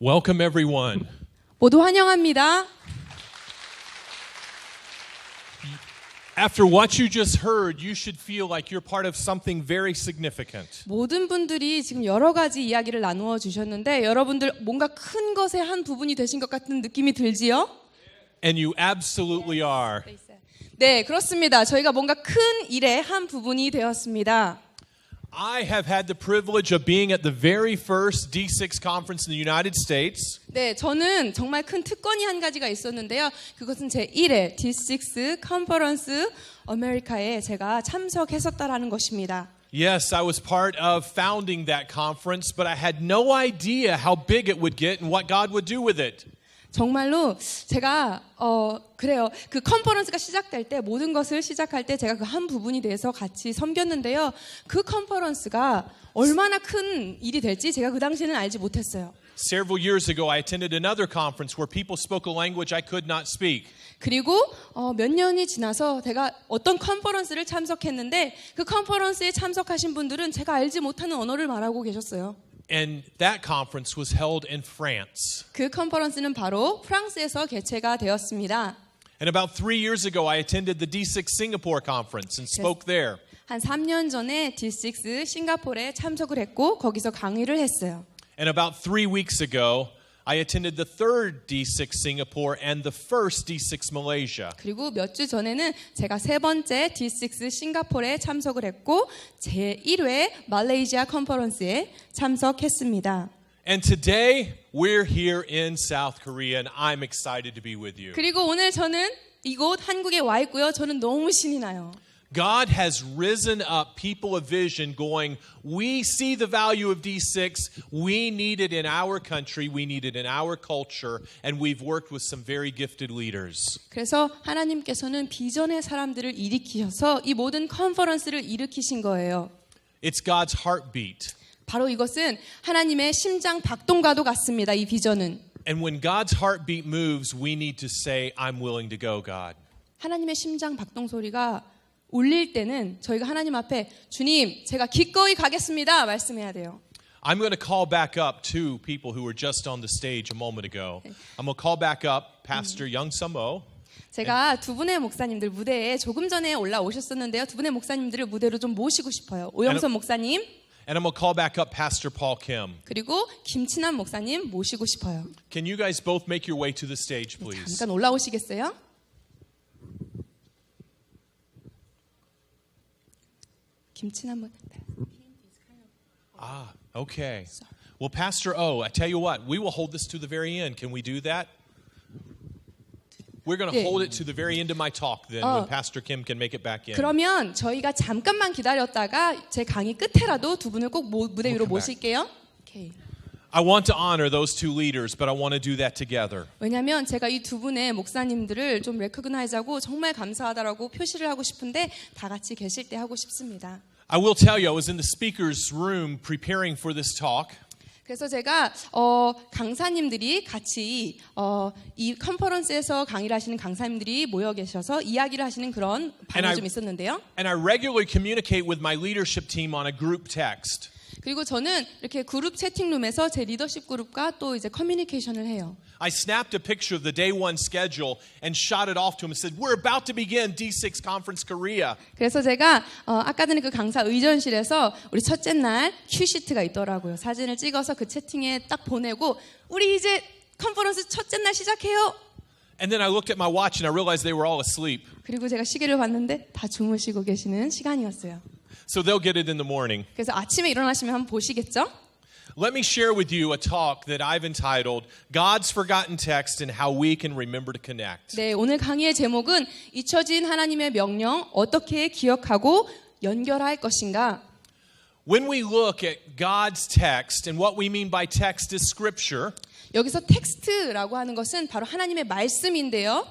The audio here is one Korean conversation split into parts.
Welcome, everyone. 모두 환영합니다. After what you just heard, you should feel like you're part of something very significant. 모든 분들이 지금 여러 가지 이야기를 나누어 주셨는데 여러분들 뭔가 큰 것의 한 부분이 되신 것 같은 느낌이 들지요? And you absolutely are. 네, 그렇습니다. 저희가 뭔가 큰 일의 한 부분이 되었습니다. I have had the privilege of being at the very first D6 conference in the United States. 네, 저는 정말 큰 특권이 한 가지가 있었는데요. 그것은 제 1회 D6 컨퍼런스 아메리카에 제가 참석했었다라는 것입니다. Yes, I was part of founding that conference, but I had no idea how big it would get and what God would do with it. 정말로 제가 어 그래요. 그 컨퍼런스가 시작될 때 모든 것을 시작할 때 제가 그 한 부분이 돼서 같이 섬겼는데요. 그 컨퍼런스가 얼마나 큰 일이 될지 제가 그 당시에는 알지 못했어요. Several years ago, I attended another conference where people spoke a language I could not speak. 그리고 어, 몇 년이 지나서 제가 어떤 컨퍼런스를 참석했는데 그 컨퍼런스에 참석하신 분들은 제가 알지 못하는 언어를 말하고 계셨어요. And that conference was held in France. 그 컨퍼런스는 바로 프랑스에서 개최가 되었습니다. And about three years ago, I attended the D6 Singapore conference and spoke there. 한 3년 전에 D6 싱가포르에 참석을 했고 거기서 강의를 했어요. And about three weeks ago, I attended the third D6 Singapore and the first D6 Malaysia. 그리고 몇 주 전에는 제가 세 번째 D6 싱가포르에 참석을 했고 제 1회 말레이시아 컨퍼런스에 참석했습니다. And today, we're here in South Korea, and I'm excited to be with you. 그리고 오늘 저는 이곳 한국에 와 있고요. 저는 너무 신이 나요. God has risen up people of vision going, we see the value of D6. We need it in our country. We need it in our culture. And we've worked with some very gifted leaders. 그래서 하나님께서는 비전의 사람들을 일으키셔서 이 모든 컨퍼런스를 일으키신 거예요. It's God's heartbeat. 바로 이것은 하나님의 심장 박동과도 같습니다. 이 비전은 And when God's heartbeat moves, we need to say, I'm willing to go, God. 하나님의 심장 박동 소리가 울릴 때는 저희가 하나님 앞에 주님, 제가 기꺼이 가겠습니다. 말씀해야 돼요. I'm going to call back up two people who were just on the stage a moment ago. I'm going to call back up Pastor Young Samo 제가 두 분의 목사님들 무대에 조금 전에 올라오셨었는데요. 두 분의 목사님들을 무대로 좀 모시고 싶어요. 오영선 목사님 and I'm going to call back up Pastor Paul Kim. 그리고 김친환 목사님 모시고 싶어요. Can you guys both make your way to the stage, please? 잠깐 올라오시겠어요? 김친환 목 Ah, okay. Well, Pastor O, I tell you what, we will hold this to the very end. Can we do that? We're going to Yeah. hold it to the very end of my talk then Oh. when Pastor Kim can make it back in. 그러면 저희가 잠깐만 기다렸다가 제 강의 끝에라도 두 분을 꼭 모- 무대 위로. 모실게요. 오케이. I want to honor those two leaders, but I want to do that together. 왜냐하면 제가 이 두 분의 목사님들을 좀 레코그나이즈하고 정말 감사하다라고 표시를 하고 싶은데 다 같이 계실 때 하고 싶습니다. I will tell you, I was in the speaker's room preparing for this talk, 그래서 제가 어, 강사님들이 같이 어, 이 컨퍼런스에서 강의를 하시는 강사님들이 모여 계셔서 이야기를 하시는 그런 And 방이 I- 좀 있었는데요. and I regularly communicate with my leadership team on a group text. 그리고 저는 이렇게 그룹 채팅룸에서 제 리더십 그룹과 또 이제 커뮤니케이션을 해요. I snapped a picture of the day one schedule and shot it off to him and said, We're about to begin D6 Conference Korea. 그래서 제가 어, 아까 전에 그 강사 의전실에서 우리 첫째 날 큐시트가 있더라고요. 사진을 찍어서 그 채팅에 딱 보내고 우리 이제 컨퍼런스 첫째 날 시작해요. And then I looked at my watch and I realized they were all asleep. 그리고 제가 시계를 봤는데 다 주무시고 계시는 시간이었어요. So they'll get it in the morning. 그래서 아침에 일어나시면 한번 보시겠죠? Let me share with you a talk that I've entitled God's Forgotten Text and How We Can Remember to Connect. 네, 오늘 강의의 제목은 잊혀진 하나님의 명령 어떻게 기억하고 연결할 것인가? When we look at God's text, and what we mean by text is scripture, 여기서 텍스트라고 하는 것은 바로 하나님의 말씀인데요.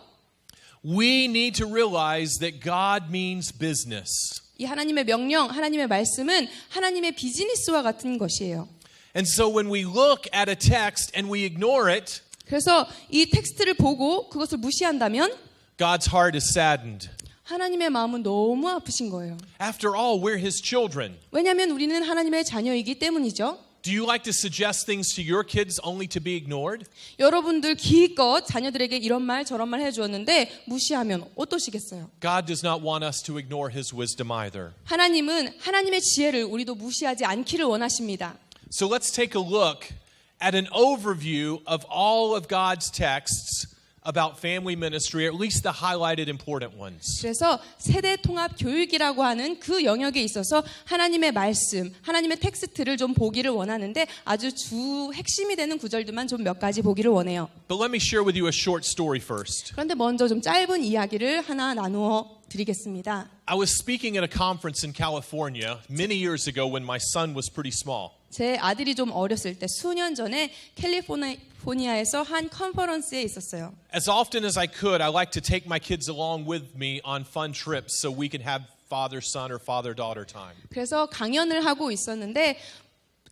we need to realize that God means business. 이 하나님의 명령, 하나님의 말씀은 하나님의 비즈니스와 같은 것이에요. And so when we look at a text and we ignore it, 그래서 이 텍스트를 보고 그것을 무시한다면 God's heart is saddened. 하나님의 마음은 너무 아프신 거예요. After all, we're His children. 왜냐하면 우리는 하나님의 자녀이기 때문이죠. Do you like to suggest things to your kids only to be ignored? 여러분들 기껏 자녀들에게 이런 말 저런 말 해주었는데 무시하면 어떠시겠어요? God does not want us to ignore his wisdom either. 하나님은 하나님의 지혜를 우리도 무시하지 않기를 원하십니다. So let's take a look at an overview of all of God's texts About family ministry, at least the highlighted important ones. 그래서 세대 통합 교육이라고 하는 그 영역에 있어서 하나님의 말씀, 하나님의 텍스트를 좀 보기를 원하는데 아주 주 핵심이 되는 구절들만 좀 몇 가지 보기를 원해요. But let me share with you a short story first. 그런데 먼저 좀 짧은 이야기를 하나 나누어 드리겠습니다. I was speaking at a conference in California many years ago when my son was pretty small. 제 아들이 좀 어렸을 때 수년 전에 캘리포니아에서 한 컨퍼런스에 있었어요. As often as I could, I like to take my kids along with me on fun trips so we can have father son or father daughter time. 그래서 강연을 하고 있었는데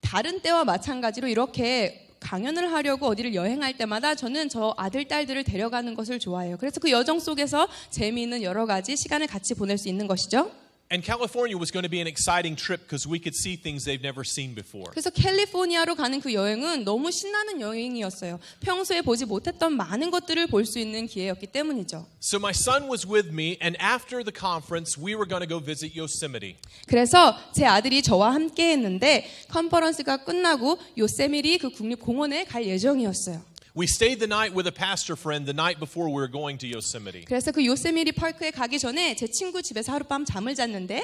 다른 때와 마찬가지로 이렇게 강연을 하려고 어디를 여행할 때마다 저는 저 아들 딸들을 데려가는 것을 좋아해요. 그래서 그 여정 속에서 재미있는 여러 가지 시간을 같이 보낼 수 있는 것이죠. And California was going to be an exciting trip because we could see things they've never seen before. 그래서 캘리포니아로 가는 그 여행은 너무 신나는 여행이었어요. 평소에 보지 못했던 많은 것들을 볼 수 있는 기회였기 때문이죠. So my son was with me, and after the conference, we were going to go visit Yosemite. 그래서 제 아들이 저와 함께 했는데 컨퍼런스가 끝나고 요세미리 그 국립 공원에 갈 예정이었어요. We stayed the night with a pastor friend the night before we were going to Yosemite. 그래서 그 요세미리 파크에 가기 전에 제 친구 집에서 하룻밤 잠을 잤는데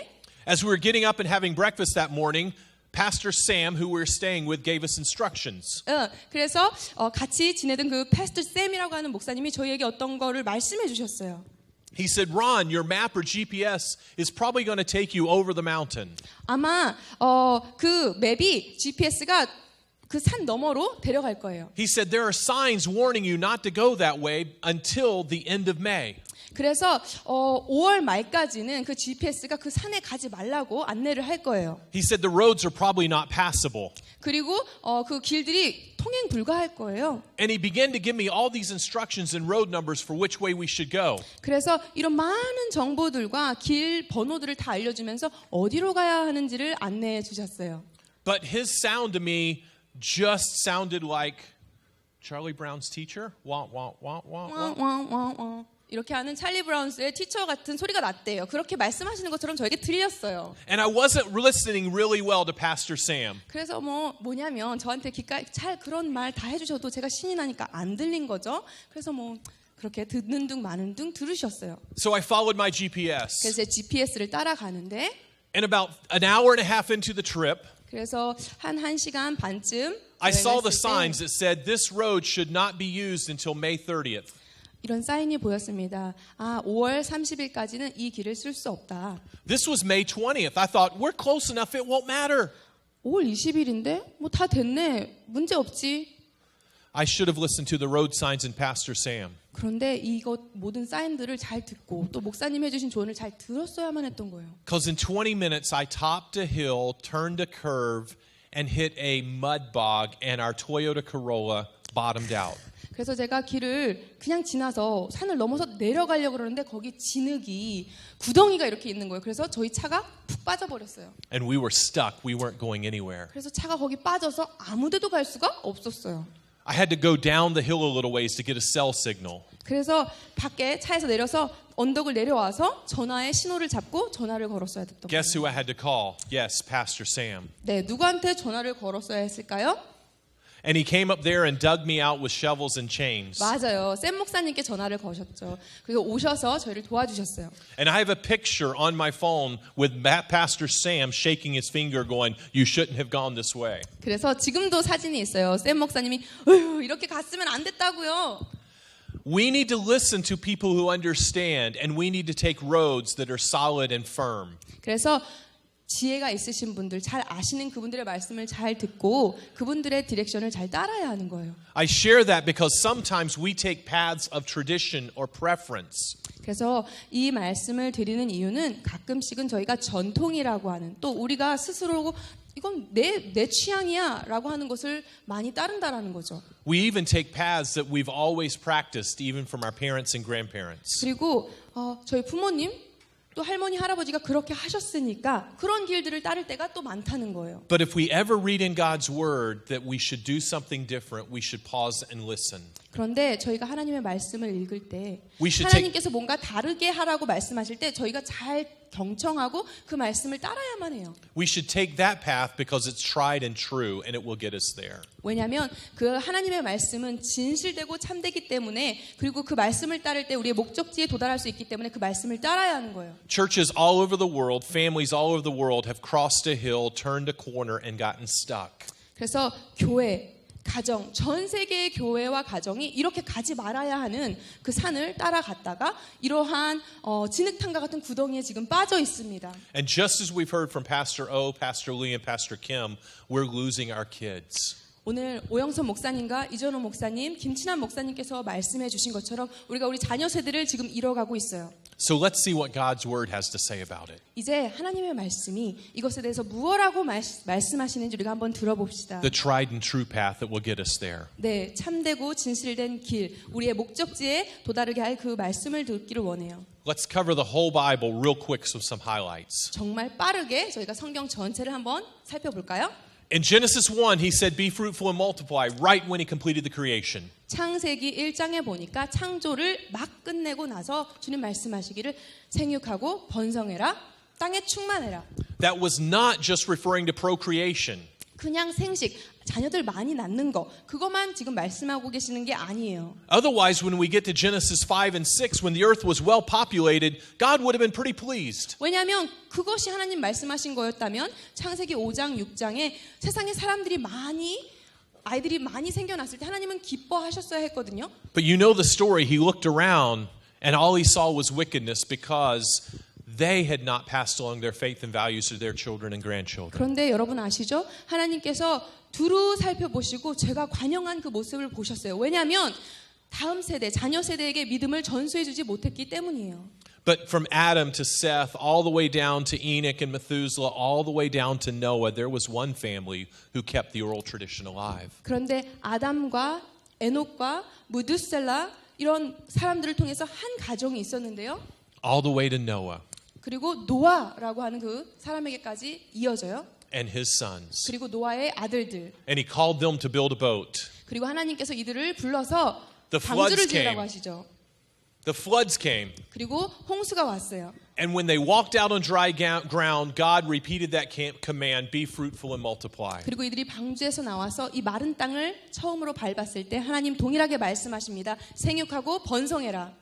As we were getting up and having breakfast that morning, Pastor Sam, who we were staying with, gave us instructions. 어, 그래서 어, 같이 지내던 그 패스터 쌤이라고 하는 목사님이 저희에게 어떤 거를 말씀해 주셨어요. He said, Ron, your map or GPS is probably going to take you over the mountain. 아마 어, 그 맵이 GPS가 그 산 너머로 데려갈 거예요. He said, There are signs warning you not to go that way until the end of May. 그래서 어, 5월 말까지는 그 GPS가 그 산에 가지 말라고 안내를 할 거예요. He said, The roads are probably not passable. 그리고 어, 그 길들이 통행 불가할 거예요. And he began to give me all these instructions and road numbers for which way we should go. 그래서 이런 많은 정보들과 길 번호들을 다 알려주면서 어디로 가야 하는지를 안내해 주셨어요. But his sound to me just sounded like Charlie Brown's teacher. Wah, wah, wah, wah, wah. 와와와와 이렇게 하는 찰리 브라운스의 티처 같은 소리가 났대요. 그렇게 말씀하시는 것처럼 저에게 들렸어요. And I wasn't listening really well to Pastor Sam. 그래서 뭐 뭐냐면 저한테 기가 잘 그런 말 다 해주셔도 제가 신이 나니까 안 들린 거죠. 그래서 뭐 그렇게 듣는 둥 마는 둥 들으셨어요. So I followed my GPS. 그래서 제 GPS를 따라가는데 And about an hour and a half into the trip, 그래서 한 1시간 반쯤 I saw the 때 signs that said this road should not be used until May 30th. 이런 사인이 보였습니다. 아, 5월 30일까지는 이 길을 쓸 수 없다. This was May 20th. I thought, we're close enough, it won't matter. 5월 20일인데 뭐 다 됐네. 문제 없지. I should have listened to the road signs and Pastor Sam. 그런데 이것 모든 사인들을 잘 듣고 또 목사님 해주신 조언을 잘 들었어야만 했던 거예요. Because in 20 minutes, I topped a hill, turned a curve, and hit a mud bog, and our Toyota Corolla bottomed out. 그래서 제가 길을 그냥 지나서 산을 넘어서 내려가려고 그러는데 거기 진흙이 구덩이가 이렇게 있는 거예요. 그래서 저희 차가 푹 빠져버렸어요. And we were stuck. We weren't going anywhere. 그래서 차가 거기 빠져서 아무데도 갈 수가 없었어요. I had to go down the hill a little ways to get a cell signal. 그래서 밖에 차에서 내려서 언덕을 내려와서 전화의 신호를 잡고 전화를 걸었어야 됐던. Guess who I had to call? Yes, Pastor Sam. 네, 누구한테 전화를 걸었어야 했을까요? And he came up there and dug me out with shovels and chains. 맞아요. 샘 목사님께 전화를 거셨죠. 그리고 오셔서 저희를 도와주셨어요. And I have a picture on my phone with Ma- Pastor Sam shaking his finger, going, You shouldn't have gone this way. 그래서 지금도 사진이 있어요. 샘 목사님이 어휴, 이렇게 갔으면 안 됐다고요. We need to listen to people who understand, and we need to take roads that are solid and firm. 그래서 지혜가 있으신 분들, 잘 아시는 그분들의 말씀을 잘 듣고 그분들의 디렉션을 잘 따라야 하는 거예요. I share that because sometimes we take paths of tradition or preference. 그래서 이 말씀을 드리는 이유는 가끔씩은 저희가 전통이라고 하는 또 우리가 스스로 이건 내, 내 취향이야 라고 하는 것을 많이 따른다라는 거죠. We even take paths that we've always practiced, even from our parents and grandparents. 그리고 어, 저희 부모님 또 할머니 할아버지가 그렇게 하셨으니까 그런 길들을 따를 때가 또 많다는 거예요. But if we ever read in God's word that we should do something different, we should pause and listen. 그런데 저희가 하나님의 말씀을 읽을 때 하나님께서 뭔가 다르게 하라고 말씀하실 때 저희가 잘 경청하고 그 말씀을 따라야만 해요. We should take that path because it's tried and true and it will get us there. 왜냐하면 그 하나님의 말씀은 진실되고 참되기 때문에 그리고 그 말씀을 따를 때 우리의 목적지에 도달할 수 있기 때문에 그 말씀을 따라야 하는 거예요. Churches all over the world, families all over the world have crossed a hill, turned a corner, and gotten stuck. 그래서 교회, 가정, 전 세계의 교회와 가정이 이렇게 가지 말아야 하는 그 산을 따라갔다가 이러한 어, 진흙탕과 같은 구덩이에 지금 빠져 있습니다. And just as we've heard from Pastor O, Pastor Lee, and Pastor Kim, we're losing our kids. 오늘 오영선 목사님과 이전호 목사님, 김친환 목사님께서 말씀해 주신 것처럼 우리가 우리 자녀 세대를 지금 잃어가고 있어요. So let's see what God's word has to say about it. 이제 하나님의 말씀이 이것에 대해서 무엇라고 말, 말씀하시는지 우리가 한번 들어봅시다. The tried and true path that will get us there. 네, 참되고 진실된 길, 우리의 목적지에 도달하게 할 그 말씀을 듣기를 원해요. Let's cover the whole Bible real quick with some highlights. 정말 빠르게 저희가 성경 전체를 한번 살펴볼까요? In Genesis 1, he said, Be fruitful and multiply, right when he completed the creation. 창세기 1장에 보니까 창조를 막 끝내고 나서 주님 말씀하시기를 생육하고 번성해라, 땅에 충만해라. That was not just referring to procreation. 그냥 생식, 자녀들 많이 낳는 거, 그것만 지금 말씀하고 계시는 게 아니에요. Otherwise, when we get to Genesis 5 and 6, when the earth was well populated, God would have been pretty pleased. 왜냐하면 그것이 하나님 말씀하신 거였다면 창세기 5장, 6장에 세상에 사람들이 많이 아이들이 많이 생겨났을 때 하나님은 기뻐하셨어야 했거든요. But you know the story. He looked around, and all he saw was wickedness because they had not passed along their faith and values to their children and grandchildren. 그런데 여러분 아시죠? 하나님께서 두루 살펴보시고 제가 관영한 그 모습을 보셨어요. 왜냐하면 다음 세대, 자녀 세대에게 믿음을 전수해주지 못했기 때문이에요. But from Adam to Seth, all the way down to Enoch and Methuselah, all the way down to Noah, there was one family who kept the oral tradition alive. 그런데 아담과 에녹과 무두셀라 이런 사람들을 통해서 한 가정이 있었는데요. All the way to Noah 그리고 노아라고 하는 그 사람에게까지 이어져요. And his sons. 그리고 노아의 아들들. And he called them to build a boat. 그리고 하나님께서 이들을 불러서 The 방주를 지으라고. 하시죠. The floods came. 그리고 홍수가 왔어요. And when they walked out on dry ground, God repeated that command be fruitful and multiply. 그리고 이들이 방주에서 나와서 이 마른 땅을 처음으로 밟았을 때 하나님 동일하게 말씀하십니다. 생육하고 번성해라.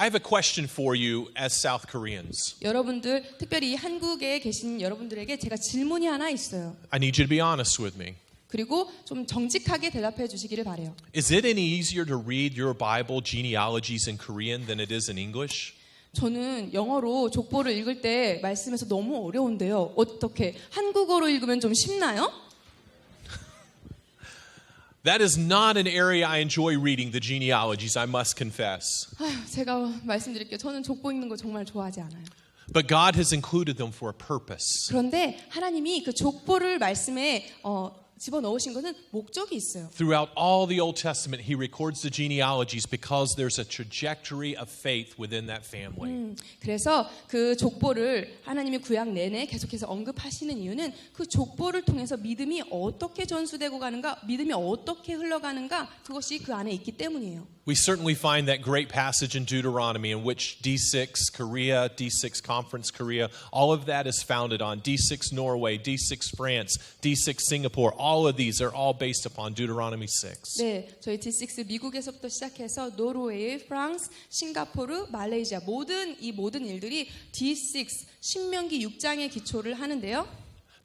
I have a question for you as South Koreans. 여러분들 특별히 한국에 계신 여러분들에게 제가 질문이 하나 있어요. I need you to be honest with me. 그리고 좀 정직하게 대답해 주시기를 바래요. Is it any easier to read your Bible genealogies in Korean than it is in English? 저는 영어로 족보를 읽을 때 말씀에서 너무 어려운데요. 어떻게 한국어로 읽으면 좀 쉽나요? That is not an area I enjoy reading, the genealogies, I must confess. 아휴, 제가 말씀드릴게요. 저는 족보 읽는 거 정말 좋아하지 않아요. But God has included them for a purpose. 그런데 하나님이 그 족보를 말씀에 어, 집어 넣으신 것은 목적이 있어요. Throughout all the Old Testament, He records the genealogies because there's a trajectory of faith within that family. 음, 그래서 그 족보를 하나님이 구약 내내 계속해서 언급하시는 이유는 그 족보를 통해서 믿음이 어떻게 전수되고 가는가, 믿음이 어떻게 흘러가는가 그것이 그 안에 있기 때문이에요. We certainly find that great passage in Deuteronomy in which D6 Korea, D6 Conference Korea, all of that is founded on D6 Norway, D6 France, D6 Singapore. All of these are all based upon Deuteronomy 6. 네, 저희 D6 미국에서부터 시작해서 노르웨이, 프랑스, 싱가포르, 말레이시아 모든 이 모든 일들이 D6 신명기 6장의 기초를 하는데요.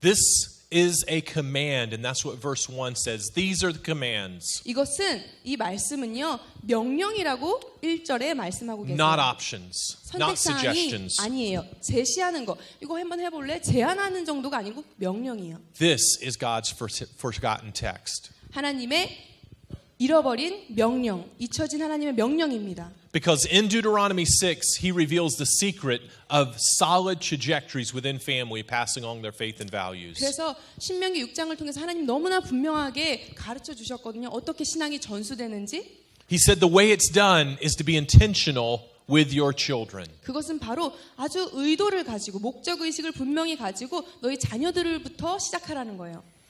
This is a command, and that's what verse 1 says. These are the commands, 이것은 이 말씀은요 명령이라고 1절에 말씀하고 계세요. not options, not suggestions. 아니에요. 제시하는 거. 이거 한번 해볼래? 제안하는 정도가 아니고 명령이에요. This is God's for- forgotten text. 하나님의 잃어버린 명령, 잊혀진 하나님의 명령입니다. Because in Deuteronomy 6, he reveals the secret of solid trajectories within family passing along their faith and values. 그래서 신명기 6장을 통해서 하나님 너무나 분명하게 가르쳐 주셨거든요. 어떻게 신앙이 전수되는지. He said the way it's done is to be intentional with your children. 그것은 바로 아주 의도를 가지고 목적 의식을 분명히 가지고 너희 자녀들부터 시작하라는 거예요.